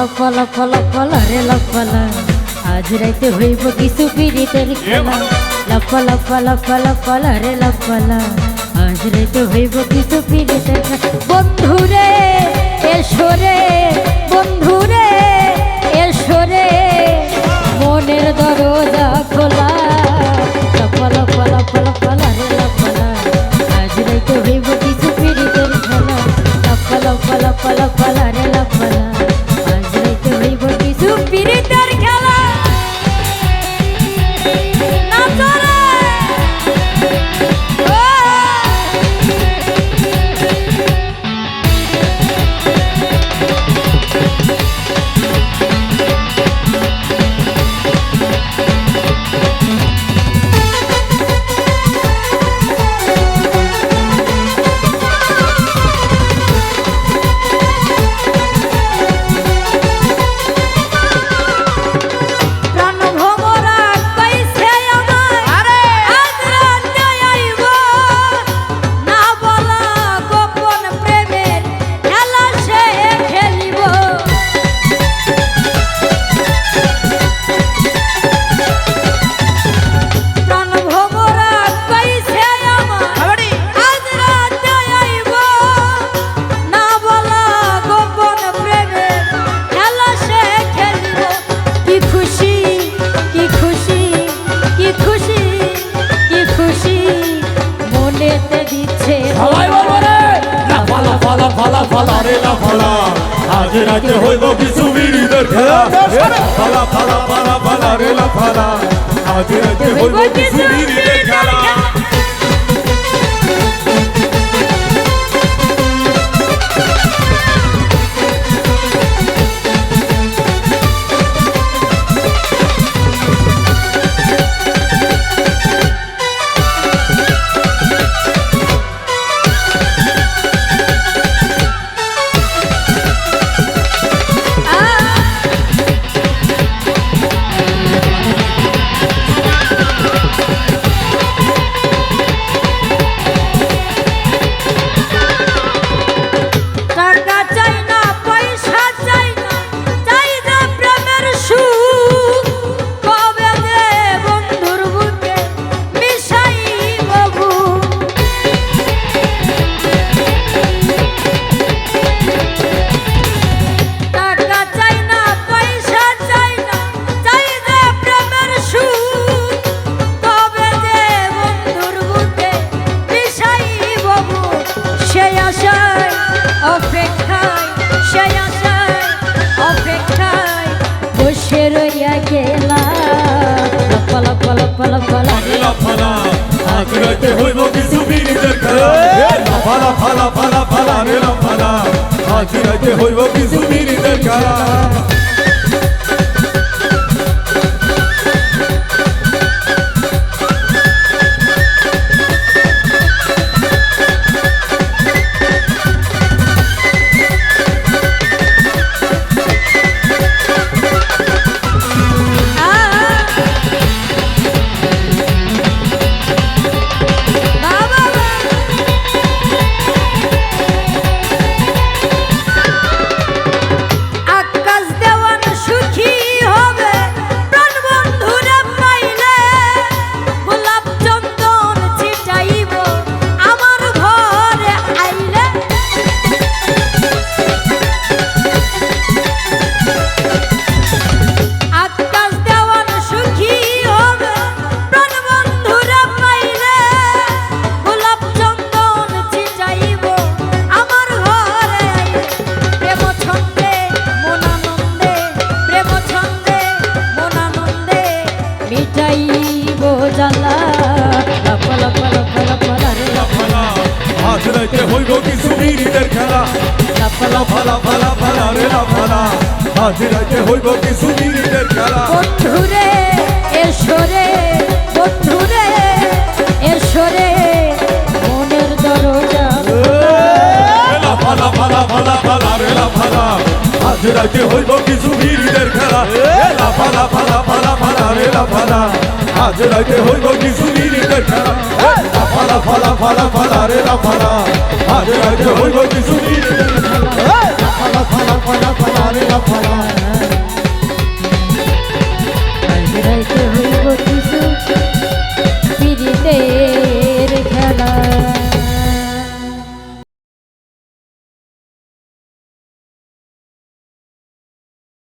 লাফালা ফল ফল রে লফল। আজ রাইতে হইব কিছু পিড়িতের খেলা। লফল ফল ফল ফল রে লফল। আজ রাইতে হইব কিছু পিড়িতের বন্ধুরে ফালা ফালা। রে লাফালা আজ রাতে হইব কিছু বিড়িদের খেলা। ফালা ফালা ফালা ফালা রে লাফালা আজ রাতে হইব কিছু বিড়িদের আজ রাতে হইব কিছু বিড়িদের খেলা ফালা ফালা ফালা ফালা রে ফালা। আজ রাতে হইব কিছু বিড়িদের খেলা আজ হইব কিছু বিড়িদের খেলা। লাফা লাফালা ফালা ফালা রে লাফালা। আজ রাতে হইব কিছু বিড়িদের খেলা। বন্ধুরে এসরে বন্ধুরে এসরে মনের দরজা। লাফালা ফালা ফালা ফালা রে লাফালা। আজ রাতে হইব কিছু বিড়িদের খেলা। লাফালা ফালা ফালা ফালা রে লাফালা। আজ রাতে হইব কিছু বিড়িদের খেলা। লাফালা ফালা ফালা ফালা রে লাফালা। la la la la